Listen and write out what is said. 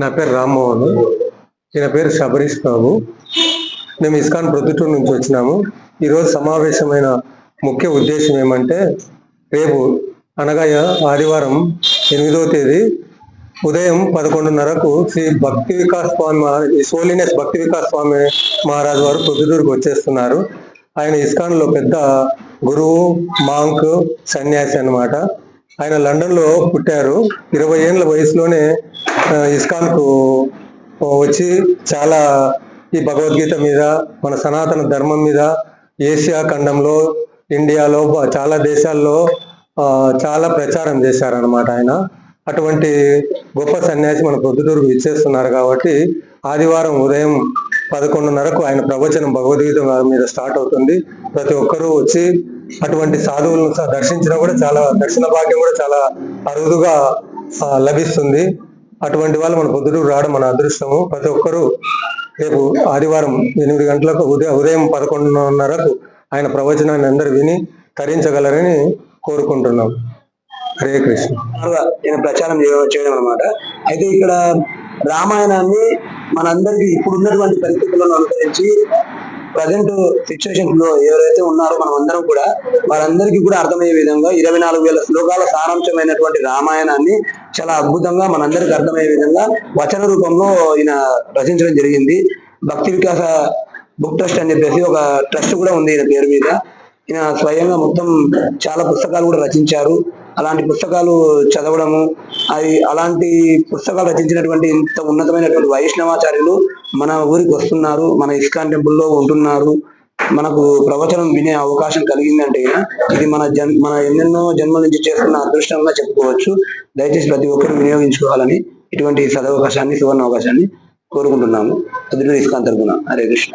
నా పేరు రామ్మోహన్. ఈయన పేరు శబరీష్ బాబు. మేము ఇస్కాన్ ప్రొద్దుటూరు నుంచి వచ్చినాము. ఈరోజు సమావేశమైన ముఖ్య ఉద్దేశం ఏమంటే రేపు అనగా ఆదివారం ఎనిమిదవ తేదీ ఉదయం పదకొండున్నరకు శ్రీ భక్తి వికాస్ స్వామి సోలినెస్ భక్తి వికాస్ స్వామి మహారాజు వారు ప్రొద్దుటూరుకు వచ్చేస్తున్నారు. ఆయన ఇస్కాన్లో పెద్ద గురువు మాంక్ సన్యాసి అనమాట ఆయన లండన్లో పుట్టారు. ఇరవై ఏళ్ళ వయసులోనే ఇస్కాన్కు ఇస్కాన్కు వచ్చి చాలా ఈ భగవద్గీత మీద మన సనాతన ధర్మం మీద ఏషియా ఖండంలో ఇండియాలో చాలా దేశాల్లో చాలా ప్రచారం చేశారనమాట ఆయన. అటువంటి గొప్ప సన్యాసి మన పొద్దుటూరుకు ఇచ్చేస్తున్నారు కాబట్టి ఆదివారం ఉదయం పదకొండున్నరకు ఆయన ప్రవచనం భగవద్గీత మీద స్టార్ట్ అవుతుంది. ప్రతి ఒక్కరూ వచ్చి అటువంటి సాధువులను దర్శించడం కూడా చాలా దర్శన భాగ్యం కూడా చాలా అరుదుగా లభిస్తుంది. అటువంటి వాళ్ళు మన పొద్దుటూరు రావడం మన అదృష్టము. ప్రతి ఒక్కరూ రేపు ఆదివారం ఎనిమిది గంటలకు ఉదయం ఉదయం పదకొండున్నరకు ఆయన ప్రవచనాన్ని అందరు విని తరించగలరని కోరుకుంటున్నాం. హరే కృష్ణ. ప్రచారం చేయడం అనమాట అయితే ఇక్కడ రామాయణాన్ని మనందరికీ ఇప్పుడు ఉన్నటువంటి పరిస్థితులను అనుసరించి ప్రజెంట్ సిచ్యువేషన్లో ఎవరైతే ఉన్నారో మనం అందరం కూడా వారందరికీ కూడా అర్థమయ్యే విధంగా ఇరవై నాలుగు వేల శ్లోకాల సారాంశమైనటువంటి రామాయణాన్ని చాలా అద్భుతంగా మనందరికి అర్థమయ్యే విధంగా వచన రూపంలో ఈయన రచించడం జరిగింది. భక్తి వికాస బుక్ ట్రస్ట్ అని చెప్పేసి ఒక ట్రస్ట్ కూడా ఉంది ఈయన పేరు మీద. ఈయన స్వయంగా మొత్తం చాలా పుస్తకాలు కూడా రచించారు. అలాంటి పుస్తకాలు చదవడము అది అలాంటి పుస్తకాలు రచించినటువంటి ఇంత ఉన్నతమైనటువంటి వైష్ణవాచార్యులు మన ఊరికి వస్తున్నారు మన ఇస్కాన్ టెంపుల్లో ఉంటున్నారు. మనకు ప్రవచనం వినే అవకాశం కలిగిందంటే ఇది మన జన్ మన ఎన్నెన్నో జన్మల నుంచి చేస్తున్న అదృష్టంగా చెప్పుకోవచ్చు. దయచేసి ప్రతి ఒక్కరు వినియోగించుకోవాలని ఇటువంటి సదవకాశాన్ని సువర్ణ అవకాశాన్ని కోరుకుంటున్నాము. అదురు ఇస్కాన్ తరపున హరే కృష్ణ.